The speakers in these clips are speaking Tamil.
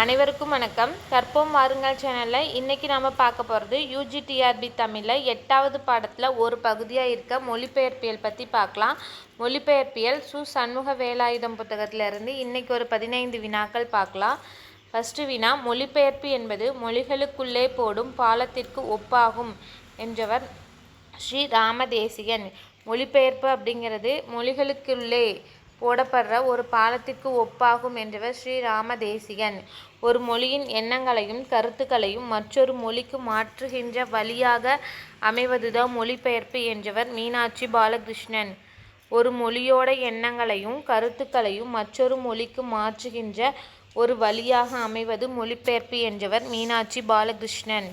அனைவருக்கும் வணக்கம். கற்போம் வாருங்கள் சேனலில். இன்றைக்கி நாம் பார்க்க போகிறது யூஜிடிஆர்பி தமிழில் எட்டாவது பாடத்தில் ஒரு பகுதியாக இருக்க மொழிபெயர்ப்பியல் பற்றி பார்க்கலாம். மொழிபெயர்ப்பியல் சு. சண்முக வேலாயுதம் புத்தகத்திலிருந்து இன்றைக்கி ஒரு பதினைந்து வினாக்கள் பார்க்கலாம். ஃபஸ்ட்டு வினா மொழிபெயர்ப்பு என்பது மொழிகளுக்குள்ளே போடும் பாலத்திற்கு ஒப்பாகும் என்றவர் ஸ்ரீ ராமதேசிகன். மொழிபெயர்ப்பு அப்படிங்கிறது மொழிகளுக்குள்ளே போடப்படுற ஒரு பாலத்திற்கு ஒப்பாகும் என்றவர் ஸ்ரீ ராமதேசிகன் ஒரு மொழியின் எண்ணங்களையும் கருத்துக்களையும் மற்றொரு மொழிக்கு மாற்றுகின்ற வழியாக அமைவதுதான் மொழிபெயர்ப்பு என்றவர் மீனாட்சி பாலகிருஷ்ணன். ஒரு மொழியோட எண்ணங்களையும் கருத்துக்களையும் மற்றொரு மொழிக்கு மாற்றுகின்ற ஒரு வழியாக அமைவது மொழிபெயர்ப்பு என்றவர் மீனாட்சி பாலகிருஷ்ணன்.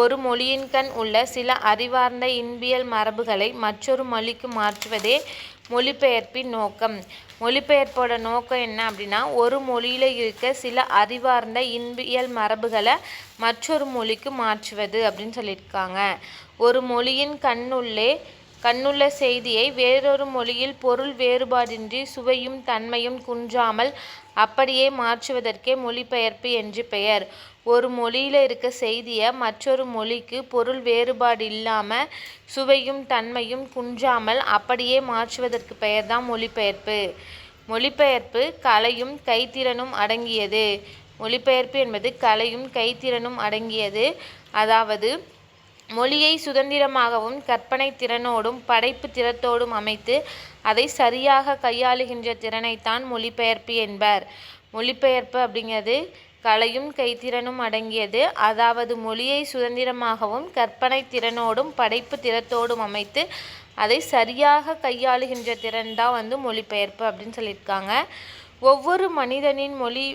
ஒரு மொழியின் கண் உள்ள சில அறிவார்ந்த இன்பியல் மரபுகளை மற்றொரு மொழிக்கு மாற்றுவதே மொழிபெயர்ப்பின் நோக்கம். மொழிபெயர்ப்போட நோக்கம் என்ன அப்படின்னா ஒரு மொழியில் இருக்க சில அறிவார்ந்த இன்பியல் மரபுகளை மற்றொரு மொழிக்கு மாற்றுவது அப்படின்னு சொல்லியிருக்காங்க. ஒரு மொழியின் கண்ணுள்ளே கண்ணுள்ள செய்தியை வேறொரு மொழியில் பொருள் வேறுபாடின்றி சுவையும் தன்மையும் குன்றாமல் அப்படியே மாற்றுவதற்கே மொழிபெயர்ப்பு என்று பெயர். ஒரு மொழியில் இருக்க செய்தியை மற்றொரு மொழிக்கு பொருள் வேறுபாடு இல்லாமல் சுவையும் தன்மையும் குன்றாமல் அப்படியே மாற்றுவதற்கு பெயர்தான் மொழிபெயர்ப்பு. மொழிபெயர்ப்பு கலையும் கைத்திறனும் அடங்கியது. மொழிபெயர்ப்பு என்பது கலையும் கைத்திறனும் அடங்கியது. அதாவது மொழியை சுதந்திரமாகவும் கற்பனை திறனோடும் படைப்பு திறத்தோடும் அமைத்து அதை சரியாக கையாளுகின்ற திறனைத்தான் மொழிபெயர்ப்பு என்பர். மொழிபெயர்ப்பு அப்படிங்கிறது கலையும் கைத்திறனும் அடங்கியது. அதாவது மொழியை சுதந்திரமாகவும் கற்பனை திறனோடும் படைப்பு திறத்தோடும் அமைத்து அதை சரியாக கையாளுகின்ற திறன் தான் வந்து மொழிபெயர்ப்பு அப்படின்னு சொல்லியிருக்காங்க. ஒவ்வொரு மனிதனின் மொழி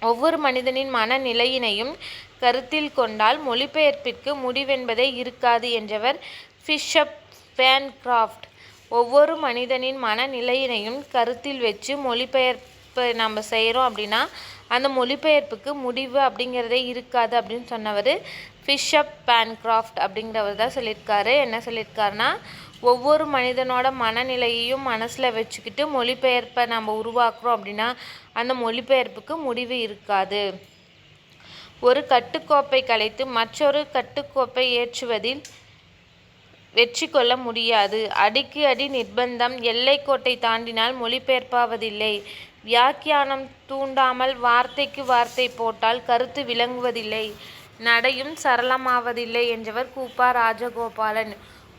ஒவ்வொரு மனிதனின் மனநிலையினையும் கருத்தில் கொண்டால் மொழிபெயர்ப்பிற்கு முடிவென்பதே இருக்காது என்றவர் ஃபிஷப் ஃபேன்கிராஃப்ட். ஒவ்வொரு மனிதனின் மனநிலையினையும் கருத்தில் வச்சு மொழிபெயர்ப்பு நம்ம செய்கிறோம் அப்படின்னா அந்த மொழிபெயர்ப்புக்கு முடிவு அப்படிங்கிறதே இருக்காது அப்படின்னு சொன்னவர் ஃபிஷப் பேன்கிராஃப்ட் அப்படிங்கிறவர் தான் சொல்லியிருக்காரு. என்ன சொல்லியிருக்காருன்னா ஒவ்வொரு மனிதனோட மனநிலையையும் மனசில் வச்சுக்கிட்டு மொழிபெயர்ப்பை நம்ம உருவாக்குறோம் அப்படின்னா அந்த மொழிபெயர்ப்புக்கு முடிவு இருக்காது. ஒரு கட்டுக்கோப்பை கலைத்து மற்றொரு கட்டுக்கோப்பை ஏற்றுவதில் வெற்றி கொள்ள முடியாது. அடிக்கு அடி நிர்பந்தம் எல்லைக்கோட்டை தாண்டினால் மொழிபெயர்ப்பாவதில்லை. வியாக்கியானம் தூண்டாமல் வார்த்தைக்கு வார்த்தை போட்டால் கருத்து விளங்குவதில்லை. நடையும் சரளமாவதில்லை என்றவர் கூப்பா ராஜகோபாலன்.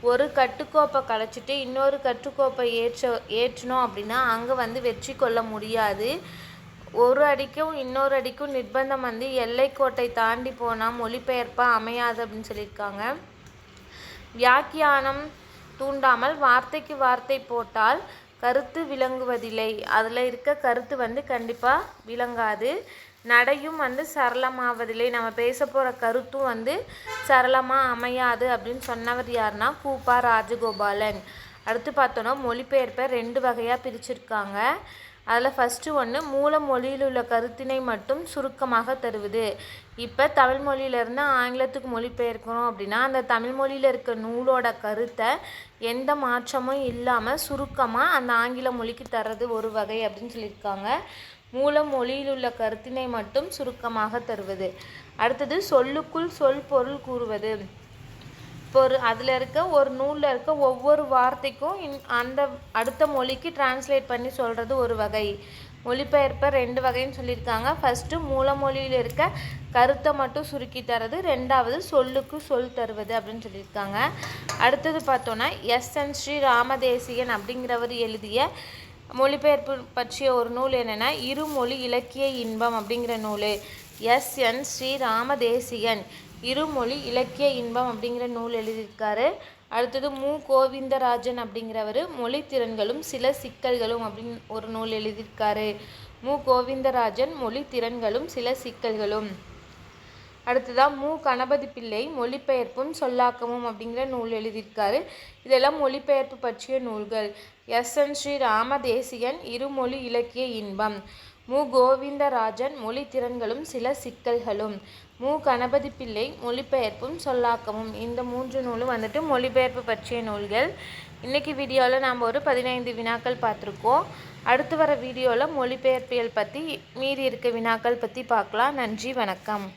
ஒரு கட்டுக்கோப்பை கலைச்சிட்டு இன்னொரு கட்டுக்கோப்பை ஏற்ற ஏற்றினோம் அப்படின்னா அங்கே வந்து வெற்றி கொள்ள முடியாது. ஒரு அடிக்கும் இன்னொரு அடிக்கும் நிர்பந்தம் வந்து எல்லைக்கோட்டை தாண்டி போனால் மொழிபெயர்ப்பாக அமையாது அப்படின்னு சொல்லியிருக்காங்க. வியாக்கியானம் தூண்டாமல் வார்த்தைக்கு வார்த்தை போட்டால் கருத்து விளங்குவதில்லை. அதில் இருக்க கருத்து வந்து கண்டிப்பாக விளங்காது. நடையும் வந்து சரளமாவதில்லை. நம்ம பேச போகிற கருத்தும் வந்து சரளமாக அமையாது அப்படின்னு சொன்னவர் யாருன்னா கூப்பா ராஜகோபாலன். அடுத்து பார்த்தோன்னா மொழிபெயர்ப்பை ரெண்டு வகையாக பிரிச்சிருக்காங்க. அதில் ஃபஸ்ட்டு ஒன்று மூல மொழியில் உள்ள கருத்தினை மட்டும் சுருக்கமாக தருவது. இப்போ தமிழ் மொழியிலேருந்து ஆங்கிலத்துக்கு மொழிபெயர்க்கிறோம் அப்படின்னா அந்த தமிழ் மொழியில் இருக்க நூலோட கருத்தை எந்த மாற்றமும் இல்லாமல் சுருக்கமாக அந்த ஆங்கில மொழிக்கு தர்றது ஒரு வகை அப்படின்னு சொல்லியிருக்காங்க. மூல மொழியில் உள்ள கருத்தினை மட்டும் சுருக்கமாக தருவது. அடுத்தது சொல்லுக்குள் சொல் பொருள் கூறுவது. இப்போ ஒரு அதில் இருக்க ஒரு நூலில் இருக்க ஒவ்வொரு வார்த்தைக்கும் இன் அந்த அடுத்த மொழிக்கு டிரான்ஸ்லேட் பண்ணி சொல்கிறது ஒரு வகை. மொழிபெயர்ப்பை ரெண்டு வகைன்னு சொல்லியிருக்காங்க. ஃபஸ்ட்டு மூலமொழியில் இருக்க கருத்தை மட்டும் சுருக்கி தரது ரெண்டாவது சொல்லுக்கு சொல் தருவது அப்படின்னு சொல்லியிருக்காங்க. அடுத்தது பார்த்தோன்னா எஸ் என் ஸ்ரீ ராமதேசியன் அப்படிங்கிறவர் எழுதிய மொழிபெயர்ப்பு பற்றிய ஒரு நூல் என்னென்னா இருமொழி இலக்கிய இன்பம் அப்படிங்கிற நூல். S N Shri Ramadesiyan. இருமொழி இலக்கிய இன்பம் அப்படிங்கிற நூல் எழுதியிருக்காரு. அடுத்தது மு. கோவிந்தராஜன் அப்படிங்கிறவர் மொழி திறன்களும் சில சிக்கல்களும் அப்படின்னு ஒரு நூல் எழுதியிருக்காரு. மு. கோவிந்தராஜன் மொழி திறன்களும் சில சிக்கல்களும். அடுத்ததாக மு. கணபதி பிள்ளை மொழிபெயர்ப்பும் சொல்லாக்கமும் அப்படிங்கிற நூல் எழுதியிருக்காரு. இதெல்லாம் மொழிபெயர்ப்பு பற்றிய நூல்கள். எஸ். என். ஸ்ரீ ராமதேசியன் இருமொழி இலக்கிய இன்பம். மு. கோவிந்தராஜன் மொழி திறன்களும் சில சிக்கல்களும். மு. கணபதி பிள்ளை மொழிபெயர்ப்பும் சொல்லாக்கமும். இந்த மூன்று நூலும் வந்துட்டு மொழிபெயர்ப்பு பற்றிய நூல்கள். இன்றைக்கி வீடியோவில் நாம் ஒரு பதினைந்து வினாக்கள் பார்த்துருக்கோம். அடுத்து வர வீடியோவில் மொழிபெயர்ப்பியல் பற்றி மீறி இருக்க வினாக்கள் பற்றி பார்க்கலாம். நன்றி வணக்கம்.